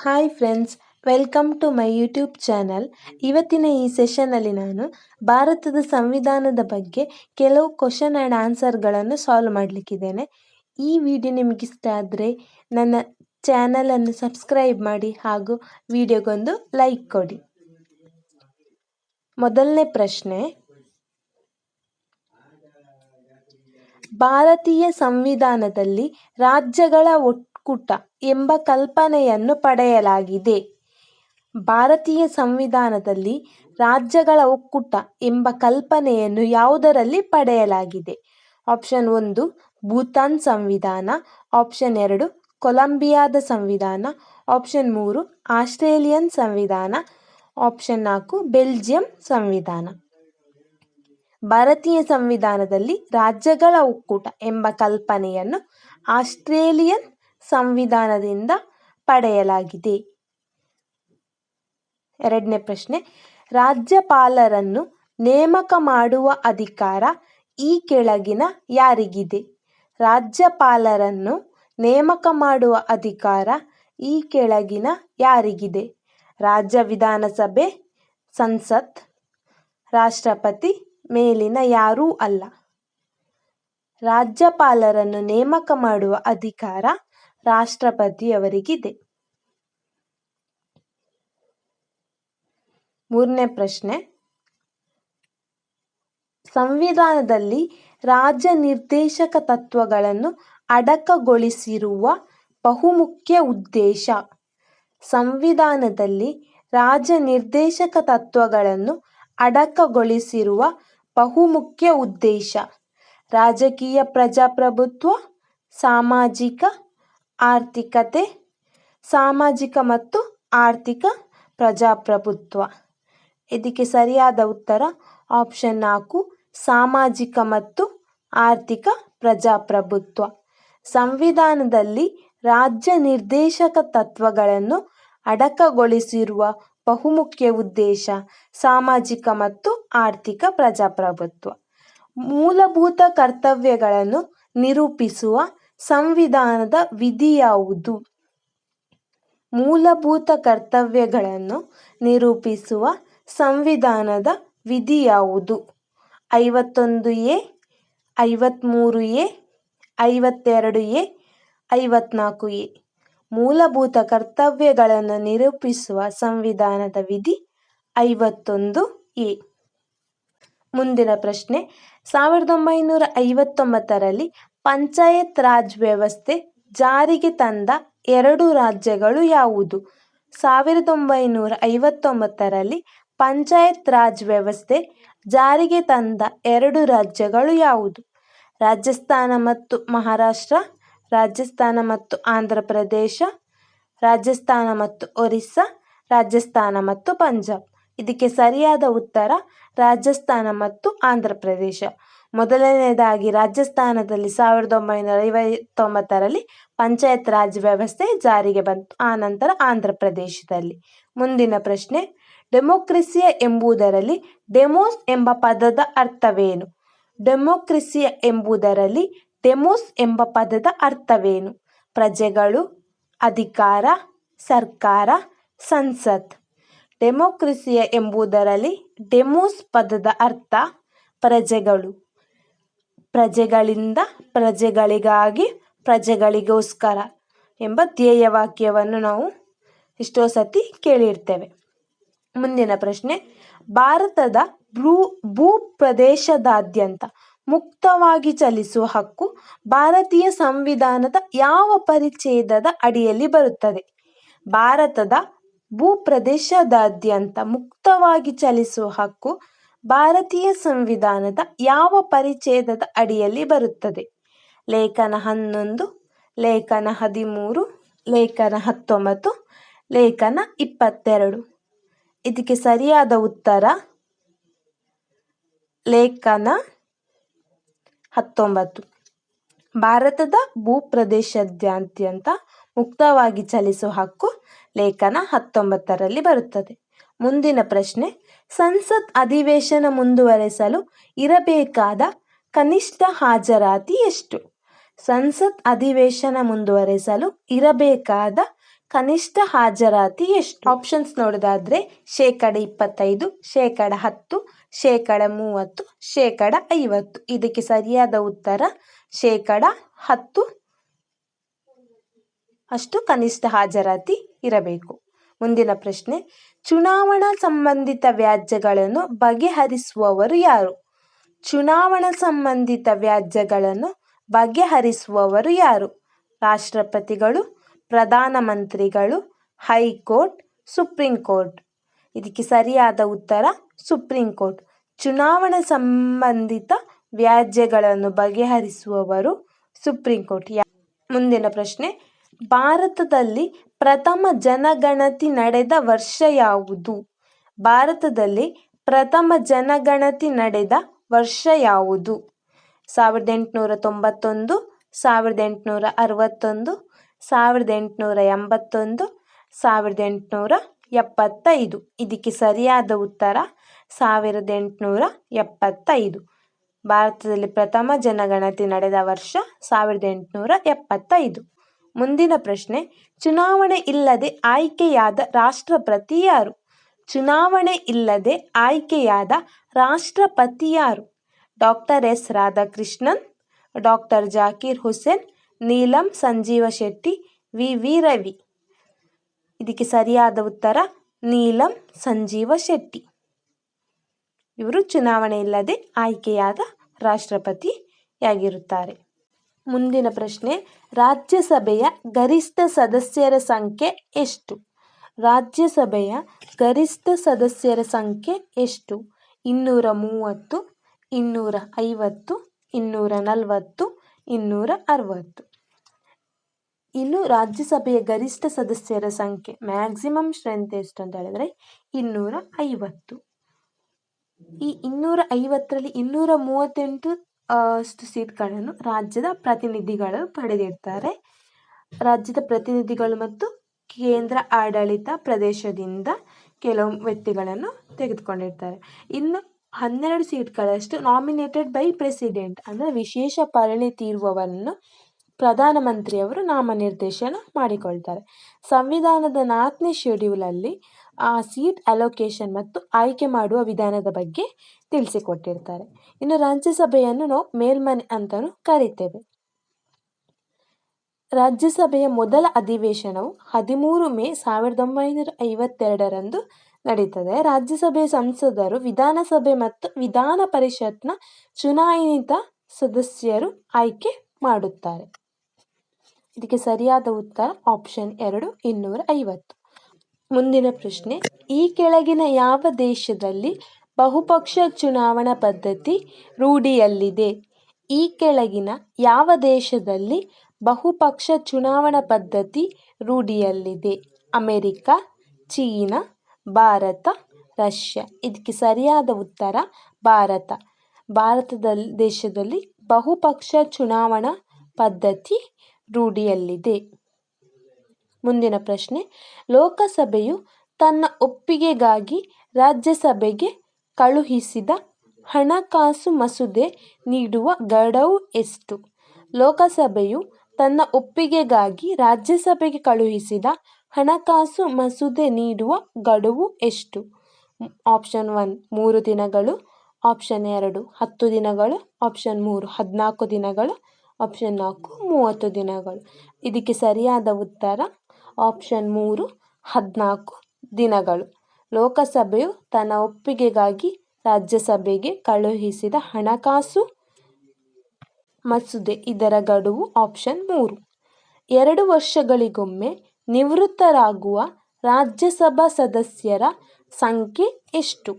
Hi friends welcome to my YouTube channel ಇವತ್ತಿನ ಈ ಸೆಷನಲ್ಲಿ ನಾನು ಭಾರತದ ಸಂವಿಧಾನದ ಬಗ್ಗೆ ಕೆಲವು ಕ್ವಶನ್ ಆ್ಯಂಡ್ ಆನ್ಸರ್ಗಳನ್ನು ಸಾಲ್ವ್ ಮಾಡಲಿಕ್ಕಿದ್ದೇನೆ. ಈ ವಿಡಿಯೋ ನಿಮಗೆ ಇಷ್ಟ ಆದರೆ ನನ್ನ ಚಾನಲನ್ನು ಸಬ್ಸ್ಕ್ರೈಬ್ ಮಾಡಿ ಹಾಗೂ ವಿಡಿಯೋಗೊಂದು ಲೈಕ್ ಕೊಡಿ. ಮೊದಲನೇ ಪ್ರಶ್ನೆ, ಭಾರತೀಯ ಸಂವಿಧಾನದಲ್ಲಿ ರಾಜ್ಯಗಳ ಒಕ್ಕೂಟ ಎಂಬ ಕಲ್ಪನೆಯನ್ನು ಪಡೆಯಲಾಗಿದೆ. ಭಾರತೀಯ ಸಂವಿಧಾನದಲ್ಲಿ ರಾಜ್ಯಗಳ ಒಕ್ಕೂಟ ಎಂಬ ಕಲ್ಪನೆಯನ್ನು ಯಾವುದರಲ್ಲಿ ಪಡೆಯಲಾಗಿದೆ? ಆಪ್ಷನ್ ಒಂದು, ಭೂತಾನ್ ಸಂವಿಧಾನ. ಆಪ್ಷನ್ ಎರಡು, ಕೊಲಂಬಿಯಾದ ಸಂವಿಧಾನ. ಆಪ್ಷನ್ ಮೂರು, ಆಸ್ಟ್ರೇಲಿಯನ್ ಸಂವಿಧಾನ. ಆಪ್ಷನ್ ನಾಲ್ಕು, ಬೆಲ್ಜಿಯಂ ಸಂವಿಧಾನ. ಭಾರತೀಯ ಸಂವಿಧಾನದಲ್ಲಿ ರಾಜ್ಯಗಳ ಒಕ್ಕೂಟ ಎಂಬ ಕಲ್ಪನೆಯನ್ನು ಆಸ್ಟ್ರೇಲಿಯನ್ ಸಂವಿಧಾನದಿಂದ ಪಡೆಯಲಾಗಿದೆ. ಎರಡನೇ ಪ್ರಶ್ನೆ, ರಾಜ್ಯಪಾಲರನ್ನು ನೇಮಕ ಮಾಡುವ ಅಧಿಕಾರ ಈ ಕೆಳಗಿನ ಯಾರಿಗಿದೆ? ರಾಜ್ಯಪಾಲರನ್ನು ನೇಮಕ ಮಾಡುವ ಅಧಿಕಾರ ಈ ಕೆಳಗಿನ ಯಾರಿಗಿದೆ? ರಾಜ್ಯ ವಿಧಾನಸಭೆ, ಸಂಸತ್, ರಾಷ್ಟ್ರಪತಿ ಮೇಲಿನ ಯಾರೂ ಅಲ್ಲ. ರಾಜ್ಯಪಾಲರನ್ನು ನೇಮಕ ಮಾಡುವ ಅಧಿಕಾರ ರಾಷ್ಟ್ರಪತಿಯವರಿಗಿದೆ ಮೂರನೇ ಪ್ರಶ್ನೆ. ಸಂವಿಧಾನದಲ್ಲಿ ರಾಜ್ಯ ನಿರ್ದೇಶಕ ತತ್ವಗಳನ್ನು ಅಡಕಗೊಳಿಸಿರುವ ಬಹುಮುಖ್ಯ ಉದ್ದೇಶ. ಸಂವಿಧಾನದಲ್ಲಿ ರಾಜ್ಯ ನಿರ್ದೇಶಕ ತತ್ವಗಳನ್ನು ಅಡಕಗೊಳಿಸಿರುವ ಬಹುಮುಖ್ಯ ಉದ್ದೇಶ. ರಾಜಕೀಯ ಪ್ರಜಾಪ್ರಭುತ್ವ, ಸಾಮಾಜಿಕ ಆರ್ಥಿಕತೆ, ಸಾಮಾಜಿಕ ಮತ್ತು ಆರ್ಥಿಕ ಪ್ರಜಾಪ್ರಭುತ್ವ. ಇದಕ್ಕೆ ಸರಿಯಾದ ಉತ್ತರ ಆಪ್ಷನ್ ನಾಲ್ಕು, ಸಾಮಾಜಿಕ ಮತ್ತು ಆರ್ಥಿಕ ಪ್ರಜಾಪ್ರಭುತ್ವ. ಸಂವಿಧಾನದಲ್ಲಿ ರಾಜ್ಯ ನಿರ್ದೇಶಕ ತತ್ವಗಳನ್ನು ಅಡಕಗೊಳಿಸಿರುವ ಬಹುಮುಖ್ಯ ಉದ್ದೇಶ ಸಾಮಾಜಿಕ ಮತ್ತು ಆರ್ಥಿಕ ಪ್ರಜಾಪ್ರಭುತ್ವ. ಮೂಲಭೂತ ಕರ್ತವ್ಯಗಳನ್ನು ನಿರೂಪಿಸುವ ಸಂವಿಧಾನದ ವಿಧಿ ಯಾವುದು? ಮೂಲಭೂತ ಕರ್ತವ್ಯಗಳನ್ನು ನಿರೂಪಿಸುವ ಸಂವಿಧಾನದ ವಿಧಿ ಯಾವುದು? ಐವತ್ತೊಂದು ಎ ಐವತ್ತ್ಮೂರು ಎ, ಐವತ್ತೆರಡು ಎ, ಐವತ್ನಾಲ್ಕು ಎ. ಮೂಲಭೂತ ಕರ್ತವ್ಯಗಳನ್ನು ನಿರೂಪಿಸುವ ಸಂವಿಧಾನದ ವಿಧಿ ಐವತ್ತೊಂದು ಎ. ಮುಂದಿನ ಪ್ರಶ್ನೆ. ಸಾವಿರದ ಒಂಬೈನೂರ ಐವತ್ತೊಂಬತ್ತರಲ್ಲಿ ಪಂಚಾಯತ್ ರಾಜ್ ವ್ಯವಸ್ಥೆ ಜಾರಿಗೆ ತಂದ ಎರಡು ರಾಜ್ಯಗಳು ಯಾವುದು? ಸಾವಿರದ ಒಂಬೈನೂರ ಐವತ್ತೊಂಬತ್ತರಲ್ಲಿ ಪಂಚಾಯತ್ ರಾಜ್ ವ್ಯವಸ್ಥೆ ಜಾರಿಗೆ ತಂದ ಎರಡು ರಾಜ್ಯಗಳು ಯಾವುದು? ರಾಜಸ್ಥಾನ ಮತ್ತು ಮಹಾರಾಷ್ಟ್ರ, ರಾಜಸ್ಥಾನ ಮತ್ತು ಆಂಧ್ರ ಪ್ರದೇಶ ರಾಜಸ್ಥಾನ ಮತ್ತು ಒರಿಸ್ಸಾ, ರಾಜಸ್ಥಾನ ಮತ್ತು ಪಂಜಾಬ್. ಇದಕ್ಕೆ ಸರಿಯಾದ ಉತ್ತರ ರಾಜಸ್ಥಾನ ಮತ್ತು ಆಂಧ್ರ ಪ್ರದೇಶ ಮೊದಲನೆಯದಾಗಿ ರಾಜಸ್ಥಾನದಲ್ಲಿ ಸಾವಿರದ ಒಂಬೈನೂರ ಐವತ್ತೊಂಬತ್ತರಲ್ಲಿ ಪಂಚಾಯತ್ ರಾಜ್ ವ್ಯವಸ್ಥೆ ಜಾರಿಗೆ ಬಂತು. ಆ ನಂತರ ಆಂಧ್ರ ಪ್ರದೇಶದಲ್ಲಿ. ಮುಂದಿನ ಪ್ರಶ್ನೆ, ಡೆಮೋಕ್ರೆಸಿಯ ಎಂಬುದರಲ್ಲಿ ಡೆಮೋಸ್ ಎಂಬ ಪದದ ಅರ್ಥವೇನು? ಡೆಮೋಕ್ರೆಸಿಯ ಎಂಬುದರಲ್ಲಿ ಡೆಮೋಸ್ ಎಂಬ ಪದದ ಅರ್ಥವೇನು? ಪ್ರಜೆಗಳು, ಅಧಿಕಾರ, ಸರ್ಕಾರ, ಸಂಸತ್. ಡೆಮೋಕ್ರೆಸಿಯ ಎಂಬುದರಲ್ಲಿ ಡೆಮೋಸ್ ಪದದ ಅರ್ಥ ಪ್ರಜೆಗಳು ಪ್ರಜೆಗಳಿಂದ ಪ್ರಜೆಗಳಿಗಾಗಿ ಪ್ರಜೆಗಳಿಗೋಸ್ಕರ ಎಂಬ ಧ್ಯೇಯವಾಕ್ಯವನ್ನು ನಾವು ಎಷ್ಟೋ ಸತಿ ಕೇಳಿರ್ತೇವೆ. ಮುಂದಿನ ಪ್ರಶ್ನೆ, ಭಾರತದ ಭ್ರೂ ಭೂ ಪ್ರದೇಶದಾದ್ಯಂತ ಮುಕ್ತವಾಗಿ ಚಲಿಸುವ ಹಕ್ಕು ಭಾರತೀಯ ಸಂವಿಧಾನದ ಯಾವ ಪರಿಚ್ಛೇದದ ಅಡಿಯಲ್ಲಿ ಬರುತ್ತದೆ? ಭಾರತದ ಭೂ ಪ್ರದೇಶದಾದ್ಯಂತ ಮುಕ್ತವಾಗಿ ಚಲಿಸುವ ಹಕ್ಕು ಭಾರತೀಯ ಸಂವಿಧಾನದ ಯಾವ ಪರಿಚ್ಛೇದದ ಅಡಿಯಲ್ಲಿ ಬರುತ್ತದೆ? ಲೇಖನ ಹನ್ನೊಂದು, ಲೇಖನ ಹದಿಮೂರು, ಲೇಖನ ಹತ್ತೊಂಬತ್ತು, ಲೇಖನ ಇಪ್ಪತ್ತೆರಡು. ಇದಕ್ಕೆ ಸರಿಯಾದ ಉತ್ತರ? ಲೇಖನ ಹತ್ತೊಂಬತ್ತು. ಭಾರತದ ಭೂಪ್ರದೇಶದಾದ್ಯಂತ ಮುಕ್ತವಾಗಿ ಚಲಿಸುವ ಹಕ್ಕು ಲೇಖನ ಹತ್ತೊಂಬತ್ತರಲ್ಲಿ ಬರುತ್ತದೆ. ಮುಂದಿನ ಪ್ರಶ್ನೆ ಸಂಸತ್ ಅಧಿವೇಶನ ಮುಂದುವರೆಸಲು ಇರಬೇಕಾದ ಕನಿಷ್ಠ ಹಾಜರಾತಿ ಎಷ್ಟು? ಸಂಸತ್ ಅಧಿವೇಶನ ಮುಂದುವರೆಸಲು ಇರಬೇಕಾದ ಕನಿಷ್ಠ ಹಾಜರಾತಿ ಎಷ್ಟು? ಆಪ್ಷನ್ಸ್ ನೋಡೋದಾದ್ರೆ ಶೇಕಡ ಇಪ್ಪತ್ತೈದು, ಶೇಕಡ ಹತ್ತು, ಶೇಕಡ ಮೂವತ್ತು, ಶೇಕಡ ಐವತ್ತು. ಇದಕ್ಕೆ ಸರಿಯಾದ ಉತ್ತರ ಶೇಕಡ ಹತ್ತು. ಅಷ್ಟು ಕನಿಷ್ಠ ಹಾಜರಾತಿ ಇರಬೇಕು. ಮುಂದಿನ ಪ್ರಶ್ನೆ, ಚುನಾವಣಾ ಸಂಬಂಧಿತ ವ್ಯಾಜ್ಯಗಳನ್ನು ಬಗೆಹರಿಸುವವರು ಯಾರು? ಚುನಾವಣಾ ಸಂಬಂಧಿತ ವ್ಯಾಜ್ಯಗಳನ್ನು ಬಗೆಹರಿಸುವವರು ಯಾರು? ರಾಷ್ಟ್ರಪತಿಗಳು ಪ್ರಧಾನಮಂತ್ರಿಗಳು ಹೈಕೋರ್ಟ್, ಸುಪ್ರೀಂ ಕೋರ್ಟ್. ಇದಕ್ಕೆ ಸರಿಯಾದ ಉತ್ತರ, ಸುಪ್ರೀಂ ಕೋರ್ಟ್. ಚುನಾವಣಾ ಸಂಬಂಧಿತ ವ್ಯಾಜ್ಯಗಳನ್ನು ಬಗೆಹರಿಸುವವರು ಸುಪ್ರೀಂ ಕೋರ್ಟ್. ಯಾ ಮುಂದಿನ ಪ್ರಶ್ನೆ, ಭಾರತದಲ್ಲಿ ಪ್ರಥಮ ಜನಗಣತಿ ನಡೆದ ವರ್ಷ ಯಾವುದು? ಭಾರತದಲ್ಲಿ ಪ್ರಥಮ ಜನಗಣತಿ ನಡೆದ ವರ್ಷ ಯಾವುದು? ಸಾವಿರದ ಎಂಟುನೂರ ತೊಂಬತ್ತೊಂದು, ಸಾವಿರದ ಎಂಟುನೂರ ಅರವತ್ತೊಂದು, ಸಾವಿರದ ಎಂಟುನೂರ ಎಂಬತ್ತೊಂದು, ಸಾವಿರದ ಎಂಟುನೂರ ಎಪ್ಪತ್ತೈದು. ಇದಕ್ಕೆ ಸರಿಯಾದ ಉತ್ತರ ಸಾವಿರದ ಎಂಟುನೂರ ಎಪ್ಪತ್ತೈದು. ಭಾರತದಲ್ಲಿ ಪ್ರಥಮ ಜನಗಣತಿ ನಡೆದ ವರ್ಷ ಸಾವಿರದ ಎಂಟುನೂರ ಎಪ್ಪತ್ತೈದು. ಮುಂದಿನ ಪ್ರಶ್ನೆ, ಚುನಾವಣೆ ಇಲ್ಲದೆ ಆಯ್ಕೆಯಾದ ರಾಷ್ಟ್ರಪತಿ ಯಾರು ಚುನಾವಣೆ ಇಲ್ಲದೆ ಆಯ್ಕೆಯಾದ ರಾಷ್ಟ್ರಪತಿ ಯಾರು doctor S. Radhakrishnan, doctor Zakir Hussain, Neelam Sanjiva Shetty, V. V. Ravi. ಇದಕ್ಕೆ ಸರಿಯಾದ ಉತ್ತರ, ನೀಲಂ ಸಂಜೀವ ಶೆಟ್ಟಿ. ಇವರು ಚುನಾವಣೆ ಇಲ್ಲದೆ ಆಯ್ಕೆಯಾದ ರಾಷ್ಟ್ರಪತಿಯಾಗಿರುತ್ತಾರೆ. ಮುಂದಿನ ಪ್ರಶ್ನೆ ರಾಜ್ಯಸಭೆಯ ಗರಿಷ್ಠ ಸದಸ್ಯರ ಸಂಖ್ಯೆ ಎಷ್ಟು? ರಾಜ್ಯಸಭೆಯ ಗರಿಷ್ಠ ಸದಸ್ಯರ ಸಂಖ್ಯೆ ಎಷ್ಟು? ಇನ್ನೂರ ಮೂವತ್ತು, ಇನ್ನೂರ ಐವತ್ತು, ಇನ್ನೂರ ನಲವತ್ತು, ಇನ್ನೂರ ಅರವತ್ತು. ಇನ್ನು ರಾಜ್ಯಸಭೆಯ ಗರಿಷ್ಠ ಸದಸ್ಯರ ಸಂಖ್ಯೆ ಮ್ಯಾಕ್ಸಿಮಮ್ ಸ್ಟ್ರೆಂತ್ ಎಷ್ಟು ಅಂತ ಹೇಳಿದ್ರೆ ಇನ್ನೂರ ಐವತ್ತು. ಈ ಇನ್ನೂರ ಐವತ್ತರಲ್ಲಿ ಇನ್ನೂರ ಮೂವತ್ತೆಂಟು ಅಷ್ಟು ಸೀಟ್ಗಳನ್ನು ರಾಜ್ಯದ ಪ್ರತಿನಿಧಿಗಳು ಪಡೆದಿರ್ತಾರೆ. ರಾಜ್ಯದ ಪ್ರತಿನಿಧಿಗಳು ಮತ್ತು ಕೇಂದ್ರ ಆಡಳಿತ ಪ್ರದೇಶದಿಂದ ಕೆಲವು ವ್ಯಕ್ತಿಗಳನ್ನು ತೆಗೆದುಕೊಂಡಿರ್ತಾರೆ. ಇನ್ನು ಹನ್ನೆರಡು ಸೀಟ್ಗಳಷ್ಟು ನಾಮಿನೇಟೆಡ್ ಬೈ ಪ್ರೆಸಿಡೆಂಟ್ ಅಂದರೆ ವಿಶೇಷ ಪರಿಣಿತಿ ಇರುವವರನ್ನು ಪ್ರಧಾನಮಂತ್ರಿಯವರು ನಾಮನಿರ್ದೇಶನ ಮಾಡಿಕೊಳ್ತಾರೆ. ಸಂವಿಧಾನದ ನಾಲ್ಕನೇ ಶೆಡ್ಯೂಲಲ್ಲಿ ಸೀಟ್ ಅಲೋಕೇಶನ್ ಮತ್ತು ಆಯ್ಕೆ ಮಾಡುವ ವಿಧಾನದ ಬಗ್ಗೆ ತಿಳಿಸಿಕೊಟ್ಟಿರ್ತಾರೆ. ಇನ್ನು ರಾಜ್ಯಸಭೆಯನ್ನು ನಾವು ಮೇಲ್ಮನೆ ಅಂತಲೂ ಕರಿತೇವೆ. ರಾಜ್ಯಸಭೆಯ ಮೊದಲ ಅಧಿವೇಶನವು ಹದಿಮೂರು ಮೇ ಸಾವಿರದ ಒಂಬೈನೂರ ಐವತ್ತೆರಡರಂದು ನಡೀತದೆ. ರಾಜ್ಯಸಭೆಯ ಸಂಸದರು, ವಿಧಾನಸಭೆ ಮತ್ತು ವಿಧಾನ ಪರಿಷತ್ನ ಚುನಾಯಿತ ಸದಸ್ಯರು ಆಯ್ಕೆ ಮಾಡುತ್ತಾರೆ. ಇದಕ್ಕೆ ಸರಿಯಾದ ಉತ್ತರ ಆಪ್ಷನ್ ಎರಡು, ಇನ್ನೂರ ಐವತ್ತು. ಮುಂದಿನ ಪ್ರಶ್ನೆ, ಈ ಕೆಳಗಿನ ಯಾವ ದೇಶದಲ್ಲಿ ಬಹುಪಕ್ಷ ಚುನಾವಣಾ ಪದ್ಧತಿ ರೂಢಿಯಲ್ಲಿದೆ? ಈ ಕೆಳಗಿನ ಯಾವ ದೇಶದಲ್ಲಿ ಬಹುಪಕ್ಷ ಚುನಾವಣಾ ಪದ್ಧತಿ ರೂಢಿಯಲ್ಲಿದೆ? America, China, Bharat, Russia. ಇದಕ್ಕೆ ಸರಿಯಾದ ಉತ್ತರ ಭಾರತ. ಭಾರತದ ದೇಶದಲ್ಲಿ ಬಹುಪಕ್ಷ ಚುನಾವಣಾ ಪದ್ಧತಿ ರೂಢಿಯಲ್ಲಿದೆ. ಮುಂದಿನ ಪ್ರಶ್ನೆ. ಲೋಕಸಭೆಯು ತನ್ನ ಒಪ್ಪಿಗೆಗಾಗಿ ರಾಜ್ಯಸಭೆಗೆ ಕಳುಹಿಸಿದ ಹಣಕಾಸು ಮಸೂದೆ ನೀಡುವ ಗಡುವು ಎಷ್ಟು? ಲೋಕಸಭೆಯು ತನ್ನ ಒಪ್ಪಿಗೆಗಾಗಿ ರಾಜ್ಯಸಭೆಗೆ ಕಳುಹಿಸಿದ ಹಣಕಾಸು ಮಸೂದೆ ನೀಡುವ ಗಡುವು ಎಷ್ಟು? ಆಪ್ಷನ್ ಒನ್, ಮೂರು ದಿನಗಳು. ಆಪ್ಷನ್ ಎರಡು, ಹತ್ತು ದಿನಗಳು. ಆಪ್ಷನ್ ಮೂರು, ಹದಿನಾಲ್ಕು ದಿನಗಳು. ಆಪ್ಷನ್ ನಾಲ್ಕು, ಮೂವತ್ತು ದಿನಗಳು. ಇದಕ್ಕೆ ಸರಿಯಾದ ಉತ್ತರ ಆಪ್ಷನ್ ಮೂರು, ಹದಿನಾಲ್ಕು ದಿನಗಳು. ಲೋಕಸಭೆಯು ತನ್ನ ಒಪ್ಪಿಗೆಗಾಗಿ ರಾಜ್ಯಸಭೆಗೆ ಕಳುಹಿಸಿದ ಹಣಕಾಸು ಮಸೂದೆ. ಇದರ ಗಡುವು ಆಪ್ಷನ್ ಮೂರು. ಎರಡು ವರ್ಷಗಳಿಗೊಮ್ಮೆ ನಿವೃತ್ತರಾಗುವ ರಾಜ್ಯಸಭಾ ಸದಸ್ಯರ ಸಂಖ್ಯೆ ಎಷ್ಟು?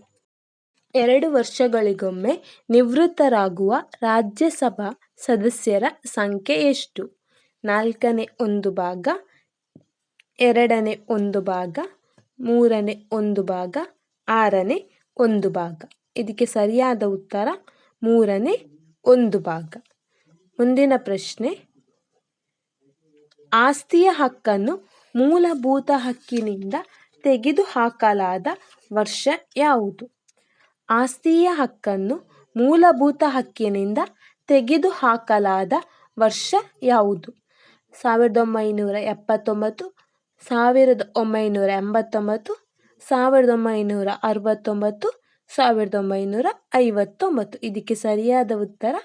ಎರಡು ವರ್ಷಗಳಿಗೊಮ್ಮೆ ನಿವೃತ್ತರಾಗುವ ರಾಜ್ಯಸಭಾ ಸದಸ್ಯರ ಸಂಖ್ಯೆ ಎಷ್ಟು? ನಾಲ್ಕನೇ ಒಂದು ಭಾಗ ಎರಡನೇ ಒಂದು ಭಾಗ, ಮೂರನೇ ಒಂದು ಭಾಗ, ಆರನೇ ಒಂದು ಭಾಗ. ಇದಕ್ಕೆ ಸರಿಯಾದ ಉತ್ತರ ಮೂರನೇ ಒಂದು ಭಾಗ. ಮುಂದಿನ ಪ್ರಶ್ನೆ, ಆಸ್ತಿಯ ಹಕ್ಕನ್ನು ಮೂಲಭೂತ ಹಕ್ಕಿನಿಂದ ತೆಗೆದುಹಾಕಲಾದ ವರ್ಷ ಯಾವುದು? ಆಸ್ತಿಯ ಹಕ್ಕನ್ನು ಮೂಲಭೂತ ಹಕ್ಕಿನಿಂದ ತೆಗೆದುಹಾಕಲಾದ ವರ್ಷ ಯಾವುದು? ಸಾವಿರದ ಒಂಬೈನೂರ ಎಪ್ಪತ್ತೊಂಬತ್ತು ಸಾವಿರದ ಒಂಬೈನೂರ ಎಂಬತ್ತೊಂಬತ್ತು, ಸಾವಿರದ ಒಂಬೈನೂರ ಅರವತ್ತೊಂಬತ್ತು, ಸಾವಿರದ ಒಂಬೈನೂರ ಐವತ್ತೊಂಬತ್ತು. ಇದಕ್ಕೆ ಸರಿಯಾದ ಉತ್ತರ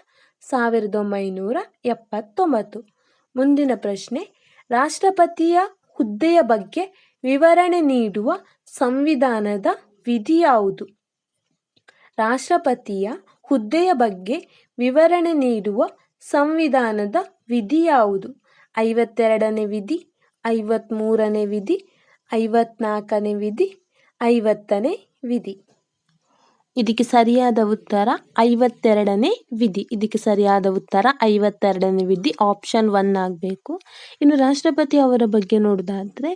ಸಾವಿರದ ಒಂಬೈನೂರ ಎಪ್ಪತ್ತೊಂಬತ್ತು. ಮುಂದಿನ ಪ್ರಶ್ನೆ, ರಾಷ್ಟ್ರಪತಿಯ ಹುದ್ದೆಯ ಬಗ್ಗೆ ವಿವರಣೆ ನೀಡುವ ಸಂವಿಧಾನದ ವಿಧಿ ಯಾವುದು? ರಾಷ್ಟ್ರಪತಿಯ ಹುದ್ದೆಯ ಬಗ್ಗೆ ವಿವರಣೆ ನೀಡುವ ಸಂವಿಧಾನದ ವಿಧಿ ಯಾವುದು? ಐವತ್ತೆರಡನೇ ವಿಧಿ ಐವತ್ತ್ಮೂರನೇ ವಿಧಿ, ಐವತ್ನಾಲ್ಕನೇ ವಿಧಿ, ಐವತ್ತನೇ ವಿಧಿ. ಇದಕ್ಕೆ ಸರಿಯಾದ ಉತ್ತರ ಐವತ್ತೆರಡನೇ ವಿಧಿ. ಇದಕ್ಕೆ ಸರಿಯಾದ ಉತ್ತರ ಐವತ್ತೆರಡನೇ ವಿಧಿ. ಆಪ್ಷನ್ ಒನ್ ಆಗಬೇಕು. ಇನ್ನು ರಾಷ್ಟ್ರಪತಿ ಅವರ ಬಗ್ಗೆ ನೋಡೋದಾದರೆ,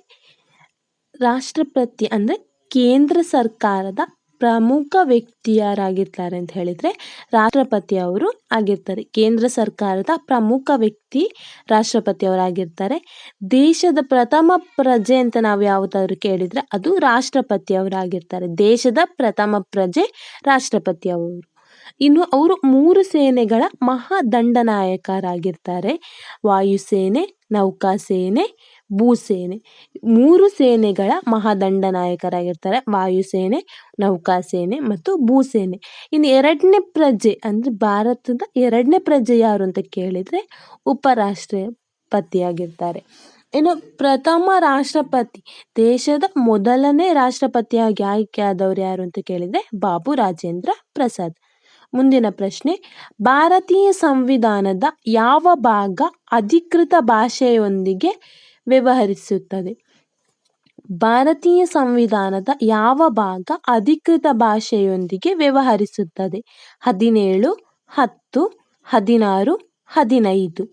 ರಾಷ್ಟ್ರಪತಿ ಅಂದರೆ ಕೇಂದ್ರ ಸರ್ಕಾರದ ಪ್ರಮುಖ ವ್ಯಕ್ತಿ ಯಾರಾಗಿರ್ತಾರೆ ಅಂತ ಹೇಳಿದರೆ ರಾಷ್ಟ್ರಪತಿ ಅವರು ಆಗಿರ್ತಾರೆ. ಕೇಂದ್ರ ಸರ್ಕಾರದ ಪ್ರಮುಖ ವ್ಯಕ್ತಿ ರಾಷ್ಟ್ರಪತಿ ಅವರಾಗಿರ್ತಾರೆ. ದೇಶದ ಪ್ರಥಮ ಪ್ರಜೆ ಅಂತ ನಾವು ಯಾವುದಾದ್ರು ಕೇಳಿದರೆ ಅದು ರಾಷ್ಟ್ರಪತಿ ಅವರಾಗಿರ್ತಾರೆ. ದೇಶದ ಪ್ರಥಮ ಪ್ರಜೆ ರಾಷ್ಟ್ರಪತಿ ಅವರು. ಇನ್ನು ಅವರು ಮೂರು ಸೇನೆಗಳ ಮಹಾದಂಡನಾಯಕರಾಗಿರ್ತಾರೆ. ವಾಯುಸೇನೆ ನೌಕಾಸೇನೆ, ಭೂಸೇನೆ. ಮೂರು ಸೇನೆಗಳ ಮಹಾದಂಡನಾಯಕರಾಗಿರ್ತಾರೆ. ವಾಯುಸೇನೆ, ನೌಕಾಸೇನೆ ಮತ್ತು ಭೂಸೇನೆ. ಇನ್ನು ಎರಡನೇ ಪ್ರಜೆ ಅಂದರೆ ಭಾರತದ ಎರಡನೇ ಪ್ರಜೆ ಯಾರು ಅಂತ ಕೇಳಿದರೆ ಉಪರಾಷ್ಟ್ರಪತಿಯಾಗಿರ್ತಾರೆ. ಇನ್ನು ಪ್ರಥಮ ರಾಷ್ಟ್ರಪತಿ, ದೇಶದ ಮೊದಲನೇ ರಾಷ್ಟ್ರಪತಿಯಾಗಿ ಆಯ್ಕೆಯಾದವರು ಯಾರು ಅಂತ ಕೇಳಿದರೆ ಬಾಬು ರಾಜೇಂದ್ರ ಪ್ರಸಾದ್. ಮುಂದಿನ ಪ್ರಶ್ನೆ. ಭಾರತೀಯ ಸಂವಿಧಾನದ ಯಾವ ಭಾಗ ಅಧಿಕೃತ ಭಾಷೆಯೊಂದಿಗೆ ವ್ಯವಹರಿಸುತ್ತದೆ? ಭಾರತೀಯ ಸಂವಿಧಾನದ ಯಾವ ಭಾಗ ಅಧಿಕೃತ ಭಾಷೆಯೊಂದಿಗೆ ವ್ಯವಹರಿಸುತ್ತದೆ? ಹದಿನೇಳು, ಹತ್ತು, ಹದಿನಾರು, ಹದಿನೈದು.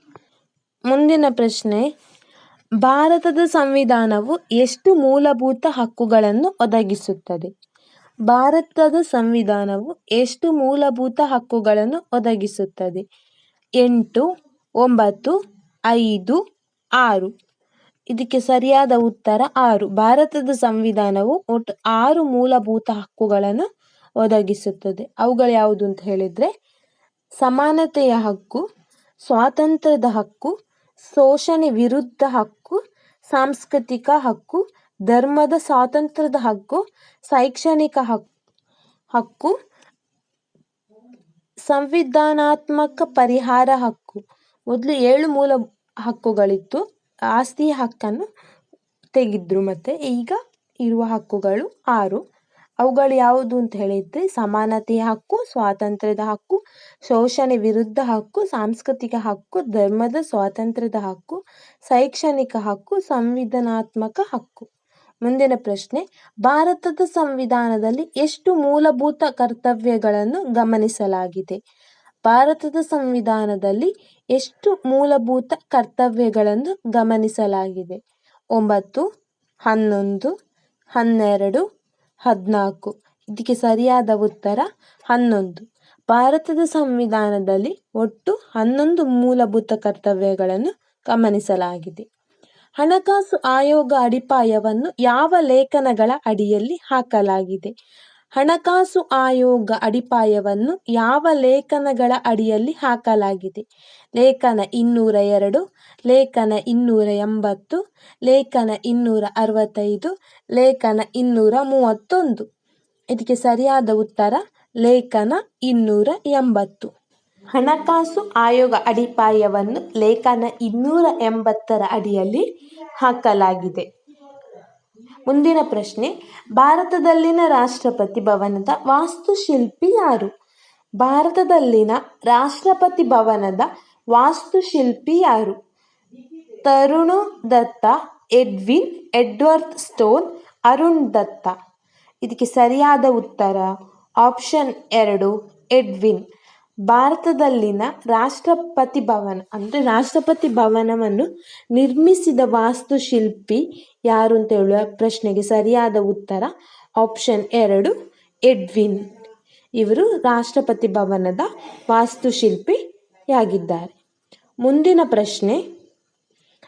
ಮುಂದಿನ ಪ್ರಶ್ನೆ. ಭಾರತದ ಸಂವಿಧಾನವು ಎಷ್ಟು ಮೂಲಭೂತ ಹಕ್ಕುಗಳನ್ನು ಒದಗಿಸುತ್ತದೆ? ಭಾರತದ ಸಂವಿಧಾನವು ಎಷ್ಟು ಮೂಲಭೂತ ಹಕ್ಕುಗಳನ್ನು ಒದಗಿಸುತ್ತದೆ? ಎಂಟು, ಒಂಬತ್ತು, ಐದು, ಆರು. ಇದಕ್ಕೆ ಸರಿಯಾದ ಉತ್ತರ ಆರು. ಭಾರತದ ಸಂವಿಧಾನವು ಒಟ್ಟು ಆರು ಮೂಲಭೂತ ಹಕ್ಕುಗಳನ್ನು ಒದಗಿಸುತ್ತದೆ. ಅವುಗಳು ಯಾವುದು ಅಂತ ಹೇಳಿದರೆ, ಸಮಾನತೆಯ ಹಕ್ಕು, ಸ್ವಾತಂತ್ರ್ಯದ ಹಕ್ಕು, ಶೋಷಣೆ ವಿರುದ್ಧ ಹಕ್ಕು, ಸಾಂಸ್ಕೃತಿಕ ಹಕ್ಕು ಧರ್ಮದ ಸ್ವಾತಂತ್ರ್ಯದ ಹಕ್ಕು, ಶೈಕ್ಷಣಿಕ ಹಕ್ಕು ಹಕ್ಕು, ಸಂವಿಧಾನಾತ್ಮಕ ಪರಿಹಾರ ಹಕ್ಕು. ಮೊದಲು ಏಳು ಮೂಲ ಹಕ್ಕುಗಳಿತ್ತು. ಆಸ್ತಿ ಹಕ್ಕನ್ನು ತೆಗೆದ್ರು ಮತ್ತೆ ಈಗ ಇರುವ ಹಕ್ಕುಗಳು ಆರು. ಅವುಗಳು ಯಾವುದು ಅಂತ ಹೇಳಿದ್ರೆ ಸಮಾನತೆಯ ಹಕ್ಕು, ಸ್ವಾತಂತ್ರ್ಯದ ಹಕ್ಕು, ಶೋಷಣೆ ವಿರುದ್ಧ ಹಕ್ಕು, ಸಾಂಸ್ಕೃತಿಕ ಹಕ್ಕು, ಧರ್ಮದ ಸ್ವಾತಂತ್ರ್ಯದ ಹಕ್ಕು, ಶೈಕ್ಷಣಿಕ ಹಕ್ಕು, ಸಂವಿಧಾನಾತ್ಮಕ ಹಕ್ಕು. ಮುಂದಿನ ಪ್ರಶ್ನೆ, ಭಾರತದ ಸಂವಿಧಾನದಲ್ಲಿ ಎಷ್ಟು ಮೂಲಭೂತ ಕರ್ತವ್ಯಗಳನ್ನು ಗಮನಿಸಲಾಗಿದೆ? ಭಾರತದ ಸಂವಿಧಾನದಲ್ಲಿ ಎಷ್ಟು ಮೂಲಭೂತ ಕರ್ತವ್ಯಗಳನ್ನು ಗಮನಿಸಲಾಗಿದೆ? ಒಂಬತ್ತು, ಹನ್ನೊಂದು, ಹನ್ನೆರಡು, ಹದಿನಾಲ್ಕು. ಇದಕ್ಕೆ ಸರಿಯಾದ ಉತ್ತರ, ಹನ್ನೊಂದು. ಭಾರತದ ಸಂವಿಧಾನದಲ್ಲಿ ಒಟ್ಟು ಹನ್ನೊಂದು ಮೂಲಭೂತ ಕರ್ತವ್ಯಗಳನ್ನು ಗಮನಿಸಲಾಗಿದೆ. ಹಣಕಾಸು ಆಯೋಗ ಅಡಿಪಾಯವನ್ನು ಯಾವ ಲೇಖನಗಳ ಅಡಿಯಲ್ಲಿ ಹಾಕಲಾಗಿದೆ? ಹಣಕಾಸು ಆಯೋಗ ಅಡಿಪಾಯವನ್ನು ಯಾವ ಲೇಖನಗಳ ಅಡಿಯಲ್ಲಿ ಹಾಕಲಾಗಿದೆ? ಲೇಖನ ಇನ್ನೂರ ಎರಡು, ಲೇಖನ ಇನ್ನೂರ ಎಂಬತ್ತು, ಲೇಖನ ಇನ್ನೂರ ಅರವತ್ತೈದು, ಲೇಖನ ಇನ್ನೂರ ಮೂವತ್ತೊಂದು. ಇದಕ್ಕೆ ಸರಿಯಾದ ಉತ್ತರ, ಲೇಖನ ಇನ್ನೂರ ಎಂಬತ್ತು. ಹಣಕಾಸು ಆಯೋಗ ಅಡಿಪಾಯವನ್ನು ಲೇಖನ ಇನ್ನೂರ ಎಂಬತ್ತರ ಅಡಿಯಲ್ಲಿ ಹಾಕಲಾಗಿದೆ. ಮುಂದಿನ ಪ್ರಶ್ನೆ, ಭಾರತದಲ್ಲಿನ ರಾಷ್ಟ್ರಪತಿ ಭವನದ ವಾಸ್ತುಶಿಲ್ಪಿ ಯಾರು? ಭಾರತದಲ್ಲಿನ ರಾಷ್ಟ್ರಪತಿ ಭವನದ ವಾಸ್ತುಶಿಲ್ಪಿ ಯಾರು? Tarun Datta, Edwin Edward Stone, Arun Datta. ಇದಕ್ಕೆ ಸರಿಯಾದ ಉತ್ತರ, ಆಪ್ಷನ್ ಎರಡು, ಎಡ್ವಿನ್. ಭಾರತದಲ್ಲಿನ ರಾಷ್ಟ್ರಪತಿ ಭವನ, ಅಂದರೆ ರಾಷ್ಟ್ರಪತಿ ಭವನವನ್ನು ನಿರ್ಮಿಸಿದ ವಾಸ್ತುಶಿಲ್ಪಿ ಯಾರು ಅಂತ ಹೇಳುವ ಪ್ರಶ್ನೆಗೆ ಸರಿಯಾದ ಉತ್ತರ ಆಪ್ಷನ್ ಎರಡು, ಎಡ್ವಿನ್. ಇವರು ರಾಷ್ಟ್ರಪತಿ ಭವನದ ವಾಸ್ತುಶಿಲ್ಪಿಯಾಗಿದ್ದಾರೆ. ಮುಂದಿನ ಪ್ರಶ್ನೆ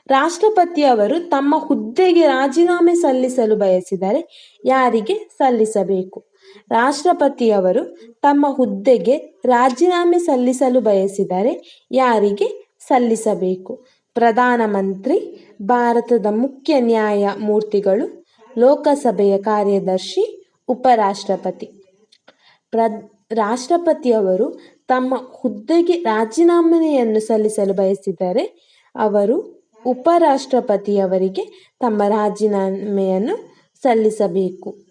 ರಾಷ್ಟ್ರಪತಿಯವರು ತಮ್ಮ ಹುದ್ದೆಗೆ ರಾಜೀನಾಮೆ ಸಲ್ಲಿಸಲು ಬಯಸಿದರೆ ಯಾರಿಗೆ ಸಲ್ಲಿಸಬೇಕು? ರಾಷ್ಟ್ರಪತಿಯವರು ತಮ್ಮ ಹುದ್ದೆಗೆ ರಾಜೀನಾಮೆ ಸಲ್ಲಿಸಲು ಬಯಸಿದರೆ ಯಾರಿಗೆ ಸಲ್ಲಿಸಬೇಕು? ಪ್ರಧಾನಮಂತ್ರಿ, ಭಾರತದ ಮುಖ್ಯ ನ್ಯಾಯಮೂರ್ತಿಗಳು, ಲೋಕಸಭೆಯ ಕಾರ್ಯದರ್ಶಿ, ಉಪರಾಷ್ಟ್ರಪತಿ. ಪ್ರ, ರಾಷ್ಟ್ರಪತಿಯವರು ತಮ್ಮ ಹುದ್ದೆಗೆ ರಾಜೀನಾಮೆಯನ್ನು ಸಲ್ಲಿಸಲು ಬಯಸಿದರೆ ಅವರು ಉಪರಾಷ್ಟ್ರಪತಿಯವರಿಗೆ ತಮ್ಮ ರಾಜೀನಾಮೆಯನ್ನು ಸಲ್ಲಿಸಬೇಕು.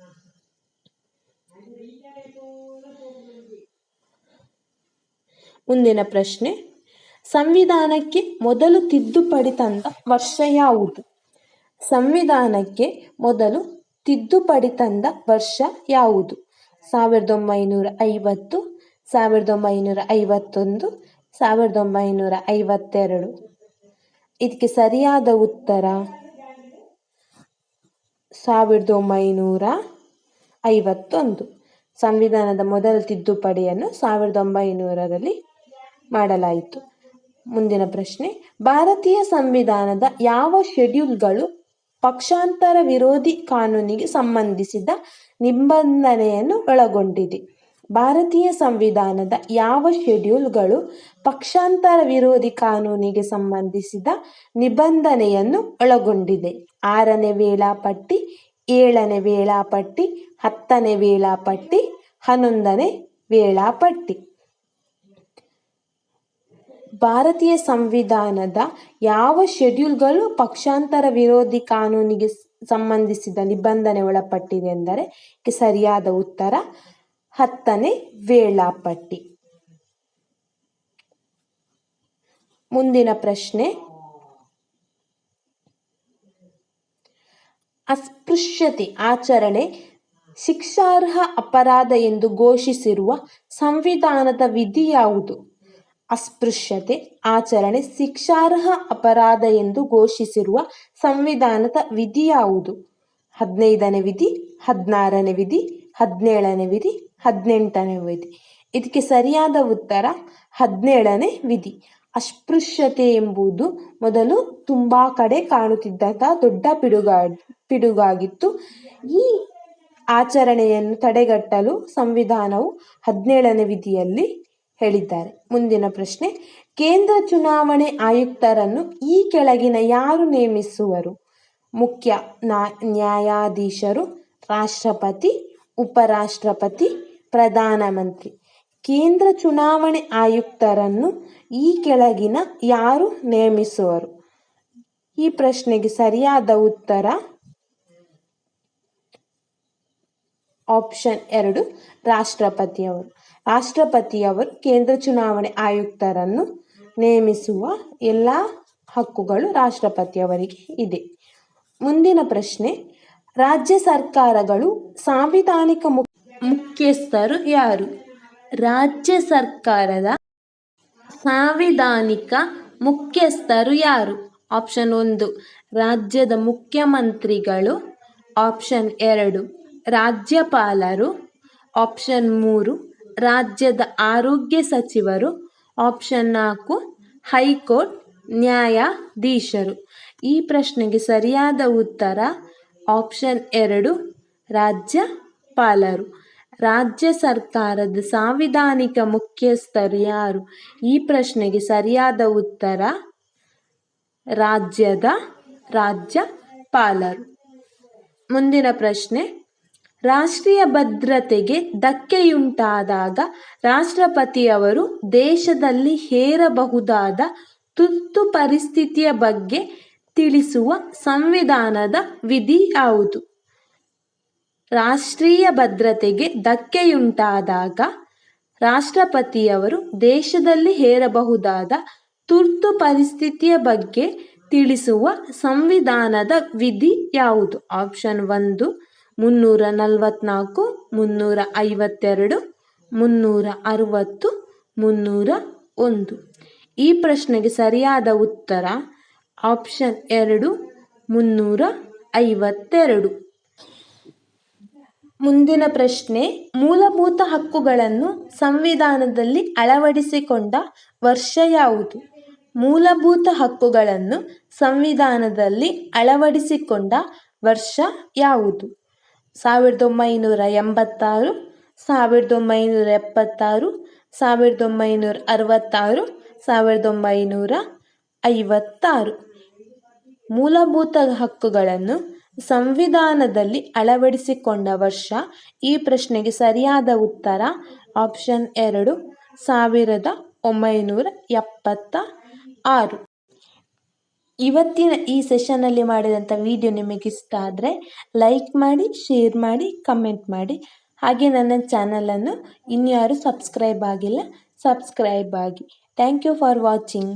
ಮುಂದಿನ ಪ್ರಶ್ನೆ. ಸಂವಿಧಾನಕ್ಕೆ ಮೊದಲು ತಿದ್ದುಪಡಿ ತಂದ ವರ್ಷ ಯಾವುದು? ಸಂವಿಧಾನಕ್ಕೆ ಮೊದಲು ತಿದ್ದುಪಡಿ ತಂದ ವರ್ಷ ಯಾವುದು? ಸಾವಿರದ ಒಂಬೈನೂರ ಐವತ್ತು ಸಾವಿರದ ಒಂಬೈನೂರ ಐವತ್ತೊಂದು ಸಾವಿರದ ಒಂಬೈನೂರ ಐವತ್ತೆರಡು ಇದಕ್ಕೆ ಸರಿಯಾದ ಉತ್ತರ? ಸಾವಿರದ ಒಂಬೈನೂರ ಐವತ್ತೊಂದು ಸಂವಿಧಾನದ ಮೊದಲ ತಿದ್ದುಪಡಿಯನ್ನು ಸಾವಿರದ ಒಂಬೈನೂರರಲ್ಲಿ ಮಾಡಲಾಯಿತು. ಮುಂದಿನ ಪ್ರಶ್ನೆ, ಭಾರತೀಯ ಸಂವಿಧಾನದ ಯಾವ ಶೆಡ್ಯೂಲ್ಗಳು ಪಕ್ಷಾಂತರ ವಿರೋಧಿ ಕಾನೂನಿಗೆ ಸಂಬಂಧಿಸಿದ ನಿಬಂಧನೆಯನ್ನು ಒಳಗೊಂಡಿದೆ? ಭಾರತೀಯ ಸಂವಿಧಾನದ ಯಾವ ಶೆಡ್ಯೂಲ್ಗಳು ಪಕ್ಷಾಂತರ ವಿರೋಧಿ ಕಾನೂನಿಗೆ ಸಂಬಂಧಿಸಿದ ನಿಬಂಧನೆಯನ್ನು ಒಳಗೊಂಡಿದೆ? ಆರನೇ ವೇಳಾಪಟ್ಟಿ ಏಳನೇ ವೇಳಾಪಟ್ಟಿ, ಹತ್ತನೇ ವೇಳಾಪಟ್ಟಿ, ಹನ್ನೊಂದನೇ ವೇಳಾಪಟ್ಟಿ. ಭಾರತೀಯ ಸಂವಿಧಾನದ ಯಾವ ಶೆಡ್ಯೂಲ್ಗಳು ಪಕ್ಷಾಂತರ ವಿರೋಧಿ ಕಾನೂನಿಗೆ ಸಂಬಂಧಿಸಿದ ನಿಬಂಧನೆ ಒಳಪಟ್ಟಿದೆ ಎಂದರೆ ಸರಿಯಾದ ಉತ್ತರ, ಹತ್ತನೇ ವೇಳಾಪಟ್ಟಿ. ಮುಂದಿನ ಪ್ರಶ್ನೆ ಅಸ್ಪೃಶ್ಯತೆ ಆಚರಣೆ ಶಿಕ್ಷಾರ್ಹ ಅಪರಾಧ ಎಂದು ಘೋಷಿಸಿರುವ ಸಂವಿಧಾನದ ವಿಧಿ ಯಾವುದು? ಅಸ್ಪೃಶ್ಯತೆ ಆಚರಣೆ ಶಿಕ್ಷಾರ್ಹ ಅಪರಾಧ ಎಂದು ಘೋಷಿಸಿರುವ ಸಂವಿಧಾನದ ವಿಧಿ ಯಾವುದು? ಹದಿನೈದನೇ ವಿಧಿ, ಹದಿನಾರನೇ ವಿಧಿ, ಹದಿನೇಳನೇ ವಿಧಿ, ಹದಿನೆಂಟನೇ ವಿಧಿ. ಇದಕ್ಕೆ ಸರಿಯಾದ ಉತ್ತರ ಹದಿನೇಳನೇ ವಿಧಿ. ಅಸ್ಪೃಶ್ಯತೆ ಎಂಬುದು ಮೊದಲು ತುಂಬಾ ಕಡೆ ಕಾಣುತ್ತಿದ್ದಂತಹ ದೊಡ್ಡ ಪಿಡುಗಾ, ಪಿಡುಗಾಗಿತ್ತು. ಈ ಆಚರಣೆಯನ್ನು ತಡೆಗಟ್ಟಲು ಸಂವಿಧಾನವು ಹದಿನೇಳನೇ ವಿಧಿಯಲ್ಲಿ ಹೇಳಿದ್ದಾರೆ. ಮುಂದಿನ ಪ್ರಶ್ನೆ, ಕೇಂದ್ರ ಚುನಾವಣೆ ಆಯುಕ್ತರನ್ನು ಈ ಕೆಳಗಿನ ಯಾರು ನೇಮಿಸುವರು? ಮುಖ್ಯ ನ್ಯಾಯಾಧೀಶರು, ರಾಷ್ಟ್ರಪತಿ, ಉಪರಾಷ್ಟ್ರಪತಿ, ಪ್ರಧಾನಮಂತ್ರಿ. ಕೇಂದ್ರ ಚುನಾವಣೆ ಆಯುಕ್ತರನ್ನು ಈ ಕೆಳಗಿನ ಯಾರು ನೇಮಿಸುವರು? ಈ ಪ್ರಶ್ನೆಗೆ ಸರಿಯಾದ ಉತ್ತರ ಆಪ್ಷನ್ ಎರಡು, ರಾಷ್ಟ್ರಪತಿಯವರು. ರಾಷ್ಟ್ರಪತಿಯವರು ಕೇಂದ್ರ ಚುನಾವಣೆ ಆಯುಕ್ತರನ್ನು ನೇಮಿಸುವ ಎಲ್ಲ ಹಕ್ಕುಗಳು ರಾಷ್ಟ್ರಪತಿಯವರಿಗೆ ಇದೆ. ಮುಂದಿನ ಪ್ರಶ್ನೆ, ರಾಜ್ಯ ಸರ್ಕಾರಗಳು ಸಾಂವಿಧಾನಿಕ ಮುಖ್ಯಸ್ಥರು ಯಾರು? ರಾಜ್ಯ ಸರ್ಕಾರದ ಸಾಂವಿಧಾನಿಕ ಮುಖ್ಯಸ್ಥರು ಯಾರು? ಆಪ್ಷನ್ ಒಂದು, ರಾಜ್ಯದ ಮುಖ್ಯಮಂತ್ರಿಗಳು. ಆಪ್ಷನ್ ಎರಡು, ರಾಜ್ಯಪಾಲರು. ಆಪ್ಷನ್ ಮೂರು, ರಾಜ್ಯದ ಆರೋಗ್ಯ ಸಚಿವರು. ಆಪ್ಷನ್ ನಾಲ್ಕು, ಹೈಕೋರ್ಟ್ ನ್ಯಾಯಾಧೀಶರು. ಈ ಪ್ರಶ್ನೆಗೆ ಸರಿಯಾದ ಉತ್ತರ ಆಪ್ಷನ್ ಎರಡು, ರಾಜ್ಯಪಾಲರು. ರಾಜ್ಯ ಸರ್ಕಾರದ ಸಾಂವಿಧಾನಿಕ ಮುಖ್ಯಸ್ಥರು ಯಾರು? ಈ ಪ್ರಶ್ನೆಗೆ ಸರಿಯಾದ ಉತ್ತರ ರಾಜ್ಯದ ರಾಜ್ಯಪಾಲರು. ಮುಂದಿನ ಪ್ರಶ್ನೆ, ರಾಷ್ಟ್ರೀಯ ಭದ್ರತೆಗೆ ಧಕ್ಕೆಯುಂಟಾದಾಗ ರಾಷ್ಟ್ರಪತಿಯವರು ದೇಶದಲ್ಲಿ ಹೇರಬಹುದಾದ ತುರ್ತು ಪರಿಸ್ಥಿತಿಯ ಬಗ್ಗೆ ತಿಳಿಸುವ ಸಂವಿಧಾನದ ವಿಧಿ ಯಾವುದು? ರಾಷ್ಟ್ರೀಯ ಭದ್ರತೆಗೆ ಧಕ್ಕೆಯುಂಟಾದಾಗ ರಾಷ್ಟ್ರಪತಿಯವರು ದೇಶದಲ್ಲಿ ಹೇರಬಹುದಾದ ತುರ್ತು ಪರಿಸ್ಥಿತಿಯ ಬಗ್ಗೆ ತಿಳಿಸುವ ಸಂವಿಧಾನದ ವಿಧಿ ಯಾವುದು? ಆಪ್ಷನ್ ಒಂದು, ಮುನ್ನೂರ ನಲವತ್ನಾಲ್ಕು, ಮುನ್ನೂರ ಐವತ್ತೆರಡು, ಮುನ್ನೂರ ಅರವತ್ತು, ಮುನ್ನೂರ ಒಂದು. ಈ ಪ್ರಶ್ನೆಗೆ ಸರಿಯಾದ ಉತ್ತರ ಆಪ್ಷನ್ ಎರಡು, ಮುನ್ನೂರ ಐವತ್ತೆರಡು. ಮುಂದಿನ ಪ್ರಶ್ನೆ, ಮೂಲಭೂತ ಹಕ್ಕುಗಳನ್ನು ಸಂವಿಧಾನದಲ್ಲಿ ಅಳವಡಿಸಿಕೊಂಡ ವರ್ಷ ಯಾವುದು? ಮೂಲಭೂತ ಹಕ್ಕುಗಳನ್ನು ಸಂವಿಧಾನದಲ್ಲಿ ಅಳವಡಿಸಿಕೊಂಡ ವರ್ಷ ಯಾವುದು? ಸಾವಿರದ ಒಂಬೈನೂರ ಎಂಬತ್ತಾರು, ಸಾವಿರದ ಒಂಬೈನೂರ ಎಪ್ಪತ್ತಾರು, ಸಾವಿರದ ಒಂಬೈನೂರ ಅರವತ್ತಾರು, ಸಾವಿರದ ಒಂಬೈನೂರ ಐವತ್ತಾರು. ಮೂಲಭೂತ ಹಕ್ಕುಗಳನ್ನು ಸಂವಿಧಾನದಲ್ಲಿ ಅಳವಡಿಸಿಕೊಂಡ ವರ್ಷ ಈ ಪ್ರಶ್ನೆಗೆ ಸರಿಯಾದ ಉತ್ತರ. ಆಪ್ಷನ್ ಎರಡು, ಸಾವಿರದ ಒಂಬೈನೂರ ಎಪ್ಪತ್ತ ಆರು. ಇವತ್ತಿನ ಈ ಸೆಷನಲ್ಲಿ ಮಾಡಿದಂಥ ವಿಡಿಯೋ ನಿಮಗೆ ಇಷ್ಟ ಆದರೆ ಲೈಕ್ ಮಾಡಿ, ಶೇರ್ ಮಾಡಿ, ಕಮೆಂಟ್ ಮಾಡಿ. ಹಾಗೆ ನನ್ನ ಚಾನಲನ್ನು ಇನ್ಯಾರು ಸಬ್ಸ್ಕ್ರೈಬ್ ಆಗಿಲ್ಲ, ಸಬ್ಸ್ಕ್ರೈಬ್ ಆಗಿ. Thank you for watching.